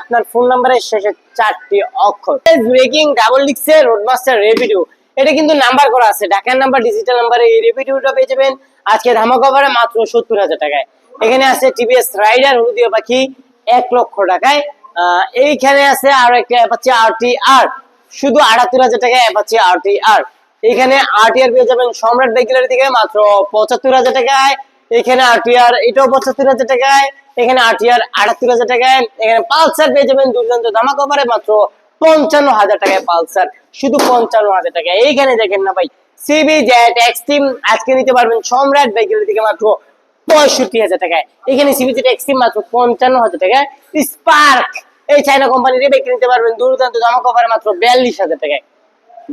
আপনার ফোন নাম্বারের শেষে চারটি অক্ষর। ডাবল লিক্সের রোডমাস্টার রেভিডিও এটা কিন্তু নাম্বার করা আছে। ঢাকার নাম্বার ডিজিটাল নাম্বারে এই রেভিডিওটা পেয়ে যাবেন। আজকে ধামাকা মাত্র সত্তর হাজার টাকায়। এখানে আছে টিভিএস রাইডার হলুদিয়া পাখি। এক লক্ষ টাকায় এইখানে আছে আরও একটা অ্যাপাচি আর টি আর শুধু আটাত্তর হাজার টাকায় অ্যাপাচি আর টি আর এখানে আর টি আর পেয়ে যাবেন সম্রাট বাইকুলারি থেকে মাত্র পঁচাত্তর হাজার টাকায়। এখানে আর টি আর এটাও পঁচাত্তর হাজার টাকায়। এখানে আর টি আর আটাত্তর হাজার টাকায়। এখানে পালসার পেয়ে যাবেন দুর্দান্ত ধামাকা অফারে মাত্র পঞ্চান্ন হাজার টাকায় পালসার। শুধু পঞ্চান্ন হাজার টাকায়। এইখানে দেখেন না ভাই সিবি জেট এক্সট্রিম আজকে নিতে পারবেন সম্রাট বাইকুলারি থেকে মাত্র পঁয়ষট্টি হাজার টাকায়। এখানে সিবিজি এক্সট্রিম মাত্র পঞ্চান্ন হাজার টাকায়। স্পার্ক এই চাইনা কোম্পানির রেবেক নিতে পারবেন। দুর্দান্ত দামা কভারে মাত্র বিয়াল্লিশ হাজার টাকায়।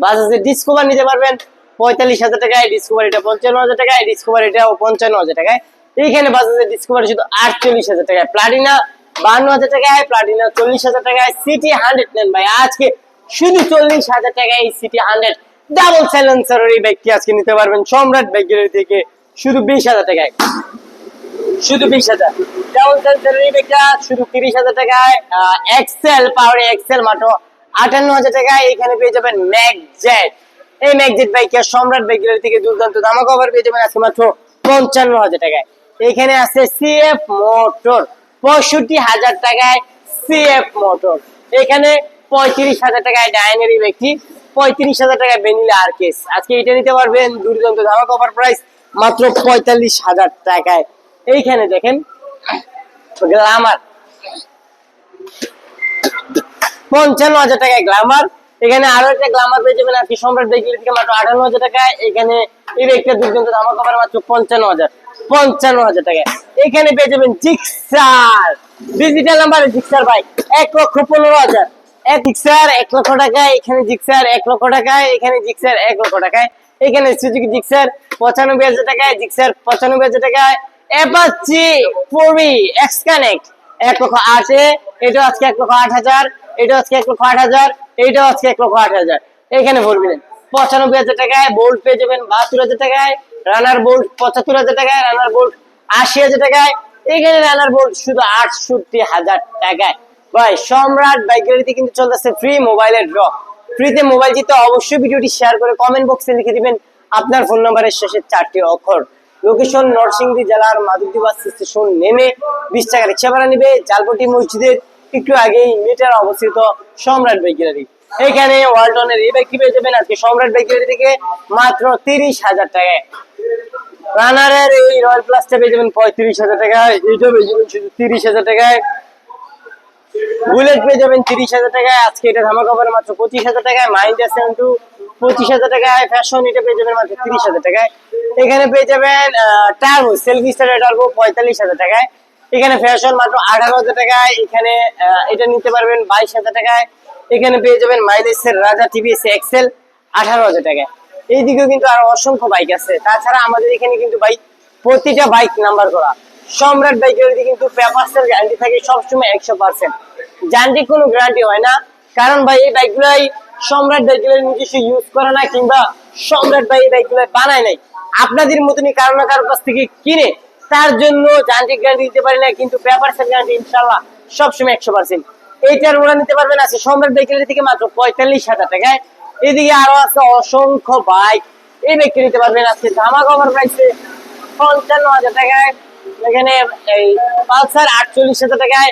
বাজাজের ডিসকভার নিতে পারবেন। পঁয়তাল্লিশ হাজার টাকায়। ডিসকভার এটা পঞ্চান্ন হাজার টাকায়। ডিসকভার এটাও পঞ্চান্ন হাজার টাকায়। এইখানে বাজাজের ডিসকভার শুধু আটচল্লিশ হাজার টাকায়। প্লাটিনা বান্ন হাজার টাকায় প্লাটিনা চল্লিশ হাজার টাকায়। সিটি হান্ড্রেড নেন ভাই, আজকে শুধু চল্লিশ হাজার টাকায় এই সিটি হান্ড্রেড ডাবল সাইলেন্সার এই বাইকটি আজকে নিতে পারবেন। সম্রাট বাইক থেকে শুধু বিশ হাজার টাকায়। শুধু বিশ হাজার। ডাবল সেন্সারের বেটা শুধু তিরিশ হাজার টাকায় এক্সেল পাওয়ারে এক্সেল মাত্র আটান্ন হাজার টাকায় এখানে পেয়ে যাবেন ম্যাকজেট এই ম্যাকজেট বাইকে সম্রাট বাইকের থেকে দুর্দান্ত দামা কভার পেয়ে যাবেন আজকে মাত্র পঞ্চান্ন হাজার টাকায়। এখানে আছে সিএফ মোটর পঁয়ষট্টি হাজার টাকায় সিএফ মোটর এখানে পঁয়ত্রিশ হাজার টাকায় ডায়নারি ব্যক্তি, পঁয়ত্রিশ হাজার টাকায় বেনিলা আর কেস আজকে এটা নিতে পারবেন দুর্দান্ত ধামা কভার প্রাইস মাত্র পঁয়তাল্লিশ হাজার টাকায়। এইখানে দেখেন গ্লামার পঞ্চান্ন হাজার টাকায় গ্লামার এখানে আরও একটা গ্লামার পেয়ে যাবেন আজকে সম্রাট বেগির থেকে মাত্র আটান্ন হাজার টাকায়। এখানে এই একটা দুর্দান্ত ধামা কভার মাত্র পঞ্চান্ন হাজার। পঞ্চান্ন হাজার টাকায়। এখানে পেয়ে যাবেন Gixxer. Digital number Gixxer bike এক লক্ষ পনেরো হাজার। এক এক লক্ষ টাকায়। এখানে জিক্সার, এক লক্ষ টাকায়। এখানে জিক্সার, এক লক্ষ টাকায়। এখানে সুজুকি জিক্সার, পঁচানব্বই হাজার টাকায়। জিক্সার, পঁচানব্বই হাজার টাকায়। অ্যাপাচি ফোরবি এক্স কানেক্ট এক লক্ষ আটে এটা আজকে এক লক্ষ আট হাজার, এটা আজকে এক লক্ষ আট হাজার এইটাও আজকে এক লক্ষ আট হাজার। এখানে পঁচানব্বই হাজার টাকায় বোল্ট পেয়ে যাবেন বাহাত্তর হাজার টাকায় রানার বোল্ট পঁচাত্তর হাজার টাকায় রানার বোল্ট আশি হাজার টাকায়। এখানে রানার বোল্ট শুধু আটষট্টি হাজার টাকায়। ভাই, সম্রাট বাইক কিন্তু চলতেছে ফ্রি মোবাইলের ড্র ফ্রিতে মোবাইল জিতে অবশ্যই ভিডিওটি শেয়ার করে কমেন্ট বক্সে লিখে দিবেন। আপনার ফোন নাম্বারের শেষে চারটি অক্ষর। লোকেশন নরসিংদী জেলার মাধবদী বাস স্টেশন নেমে বিশ টাকা রিক্সা ভাড়া নিবে। জালপটি মসজিদের একটু আগেই মিটার অবস্থিত সম্রাট বাইক গ্যালারি এখানে ওয়ালটনের এই বাইকটি পেয়ে যাবেন আজকে সম্রাট বাইক গ্যালারি থেকে মাত্র তিরিশ হাজার টাকায়। রানারের এই রয়্যাল প্লাসটা পেয়ে যাবেন পঁয়ত্রিশ হাজার টাকায়। এইটা পেয়ে যাবেন শুধু তিরিশ হাজার টাকায়। বুলেট পেয়ে যাবেন তিরিশ হাজার টাকায়। আজকে এটা ধামাকা মাত্র পঁচিশ হাজার টাকায়। মাইন্ড সেভেন টু পঁচিশ হাজার টাকায় ফ্যাশন এটা পেয়ে যাবেন মাত্র তিরিশ হাজার টাকায়। এখানে পেয়ে যাবেন টার্বো সেলফি স্টারের টার্বো পঁয়তাল্লিশ হাজার টাকায়। এখানে ফ্যাশন মাত্র আঠারো হাজার টাকায়। এখানে এটা নিতে পারবেন বাইশ হাজার টাকায়। এখানে পেয়ে যাবেন মাইলেজের রাজা টিভিএস এক্সেল আঠারো হাজার টাকায়। এইদিকেও কিন্তু আরও অসংখ্য বাইক আছে। তাছাড়া আমাদের এখানে কিন্তু বাইক প্রতিটা বাইক নাম্বার করা। সম্রাট বাইকের কিন্তু পেপারসের গ্যারান্টি থাকে, সবসময় একশো পার্সেন্ট যান্ত্রিক কোনো গ্যারান্টি হয় না। কারণ ভাই, এই বাইকগুলাই সম্রাট বাইকগুলো নিজস্ব ইউজ করে না কিংবা সম্রাট ভাই বাইকগুলো বানায় নাই। আপনাদের মতনই কারও না কারোর কাছ থেকে কিনে তার জন্য যান্ত্রিক গ্যারান্টি দিতে পারি না কিন্তু পেপারসের গ্যারান্টি ইনশাল্লাহ সবসময় একশো পার্সেন্ট এইটার ওরা নিতে পারবেন আছে সম্রাট বাইকের থেকে মাত্র পঁয়তাল্লিশ হাজার টাকায়। এদিকে আরও আছে অসংখ্য বাইক এই ব্যক্তি নিতে পারবেন আজকে ধামা কভার প্রাইসে পঞ্চান্ন হাজার টাকায়। এখানে এই পালসার আটচল্লিশ হাজার টাকায়।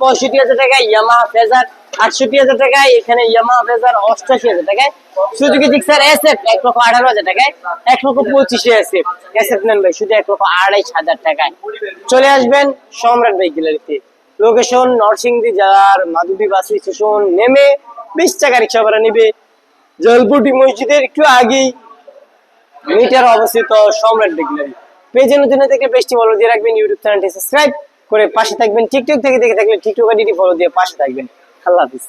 পঁয়ষট্টি হাজার ফেজার আটষট্টি হাজার টাকায়, এখানে এক লক্ষ আঠারো হাজার এক লক্ষ পঁচিশে ভাই চলে আসবেন সম্রাট বাইক গ্যালারিতে লোকেশন নরসিংদী জেলার মাধুদী বাস স্টেশন, নেমে বিশ টাকা রিক্সা ভাড়া নিবে। জলপুটি মসজিদের একটু আগেই মিটার অবস্থিত সম্রাট ডিগলারি পেজে নতুন থেকে পেজটি ফলো দিয়ে রাখবেন ইউটিউব চ্যানেলটি সাবস্ক্রাইব। করে পাশে থাকবেন। টিকটক থেকে দেখে থাকলে টিকটক আইডিটি ফলো দিয়ে পাশে থাকবেন। আল্লাহ হাফিজ।